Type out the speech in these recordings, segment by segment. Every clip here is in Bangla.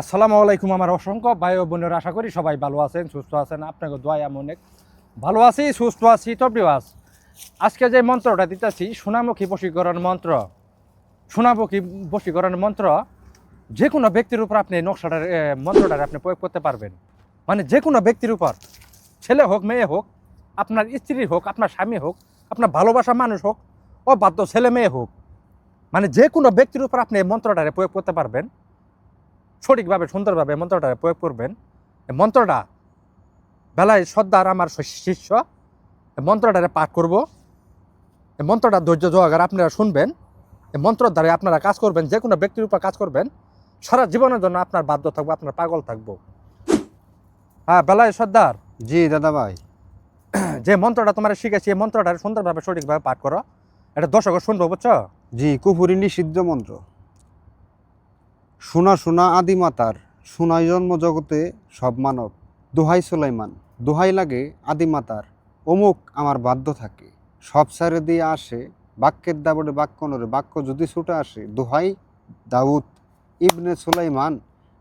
আসসালামু আলাইকুম আমার অসংখ্য ভাই বোনের, আশা করি সবাই ভালো আছেন, সুস্থ আছেন। আপনাকে দোয়াই আমি অনেক ভালো আছি, সুস্থ আছি তবরিওয়াজ আজকে যে মন্ত্রটা দিতেছি, সোনামুখী বশীকরণ মন্ত্র, সোনামুখী বশীকরণ মন্ত্র যে কোনো ব্যক্তির উপর আপনি নকশাটার মন্ত্রটার আপনি প্রয়োগ করতে পারবেন। মানে যে কোনো ব্যক্তির উপর, ছেলে হোক, মেয়ে হোক, আপনার স্ত্রী হোক, আপনার স্বামী হোক, আপনার ভালোবাসা মানুষ হোক ও বাধ্য ছেলে মেয়ে হোক মানে যে কোনো ব্যক্তির উপর আপনি এই মন্ত্রটারে প্রয়োগ করতে পারবেন। সঠিকভাবে সুন্দরভাবে মন্ত্রটা প্রয়োগ করবেন। এই মন্ত্রটা বেলায় সর্দার আমার শিষ্য এই মন্ত্রটারে পাঠ করব। এই মন্ত্রটা ধৈর্য সহকারে আপনারা শুনবেন। এই মন্ত্রের দ্বারা আপনারা কাজ করবেন যে কোনো ব্যক্তির উপর কাজ করবেন। সারা জীবনের জন্য আপনার বাধ্য থাকব আপনার পাগল থাকব। হ্যাঁ বেলায় সর্দার। জি দাদা ভাই যে মন্ত্রটা তোমার শিখেছি এই মন্ত্রটা সুন্দরভাবে সঠিকভাবে পাঠ করো। এটা দর্শক শুনব বুঝছ? জি কুফুরি নিষিদ্ধ মন্ত্র। সোনা সোনা আদিমাতার সোনাই জন্ম জগতে সব মানব। দোহাই সুলাইমান দোহাই লাগে আদিমাতার অমুক আমার বাধ্য থাকে সব সারে দিয়ে আসে বাক্যের দাবড়ে বাক্য নরে বাক্য যদি ছুটে আসে দোহাই দাউদ। ইবনে সুলাইমান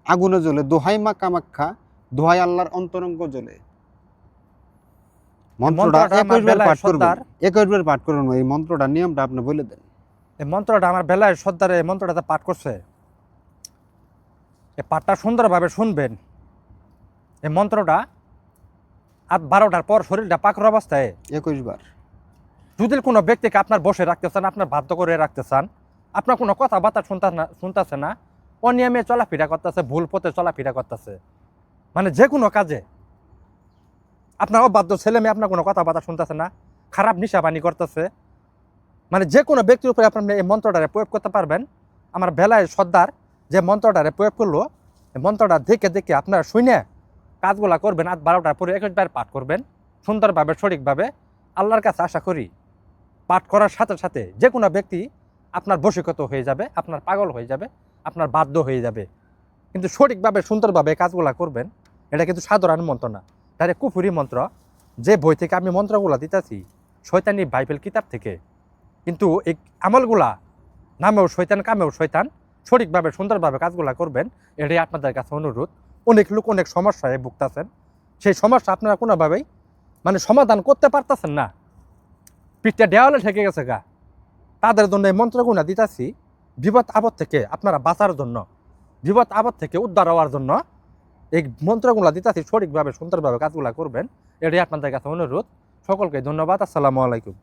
আগুনে জ্বলে দোহাই মা কামাক্ষা দোহাই আল্লাহর অন্তরঙ্গ জ্বলে। মন্ত্রটা মন্ত্রটা আমার একুশ বার বেলায় পাঠ করবেন। সর্দার। একুশ বার পাঠ করবেন এই মন্ত্রটা নিয়মটা আপনি বলে দেন। এই মন্ত্রটা আমার বেলায় শ্রদ্ধারে এই মন্ত্রটাতে পাঠ করছে। এই পাঠটা সুন্দরভাবে শুনবেন। এই মন্ত্রটা আর বারোটার পর শরীরটা পাকর অবস্থায়। একুশ বার। যদি কোনো ব্যক্তিকে আপনার বসে রাখতে চান আপনার বাধ্য করে রাখতে চান আপনার কোনো কথাবার্তা শুনতে না শুনতেছে না অনিয়মে চলাফেরা করতেছে ভুল পথে চলাফেরা করতেছে মানে যে কোনো কাজে আপনার অবাধ্য ছেলে মেয়ে আপনার কোনো কথাবার্তা শুনতেছে না খারাপ নিশাবানি করতেছে মানে যে কোনো ব্যক্তির উপরে আপনি এই মন্ত্রটারে প্রয়োগ করতে পারবেন। আমার বেলায় শ্রদ্ধার যে মন্ত্রটারে প্রয়োগ করল মন্ত্রটা দেখে দেখে আপনারা শুনে কাজগুলা করবেন আজ বারোটার পরে একবার পাঠ করবেন, সুন্দরভাবে, সঠিকভাবে আল্লাহর কাছে আশা করি পাঠ করার সাথে সাথে যে কোনো ব্যক্তি আপনার বশীকত হয়ে যাবে, আপনার পাগল হয়ে যাবে, আপনার বাধ্য হয়ে যাবে। কিন্তু সঠিকভাবে, সুন্দরভাবে কাজগুলা করবেন, এটা কিন্তু সাধারণ মন্ত্র না। এটা কুফুরি মন্ত্র। যে বই থেকে আমি মন্ত্রগুলা দিতেছি শৈতানি বাইবেল কিতাব থেকে, কিন্তু এই আমলগুলা নামেও শৈতান কামেও শৈতান সঠিকভাবে, সুন্দরভাবে কাজগুলো করবেন, এটাই আপনাদের কাছে অনুরোধ। অনেক লোক অনেক সমস্যায় ভুগতেছেন। সেই সমস্যা আপনারা কোনোভাবেই মানে সমাধান করতে পারতেছেন না। পিঠটা দেওয়ালে ঠেকে গেছে গা। তাদের জন্য এই মন্ত্রগুনা দিতেছি, বিপদ আপদ থেকে আপনারা বাঁচার জন্য, বিপদ আপদ থেকে উদ্ধার হওয়ার জন্য এই মন্ত্রগুলা দিতেছি, সঠিকভাবে, সুন্দরভাবে কাজগুলো করবেন, এটাই আপনাদের কাছে অনুরোধ। সকলকে ধন্যবাদ, আসসালামু আলাইকুম।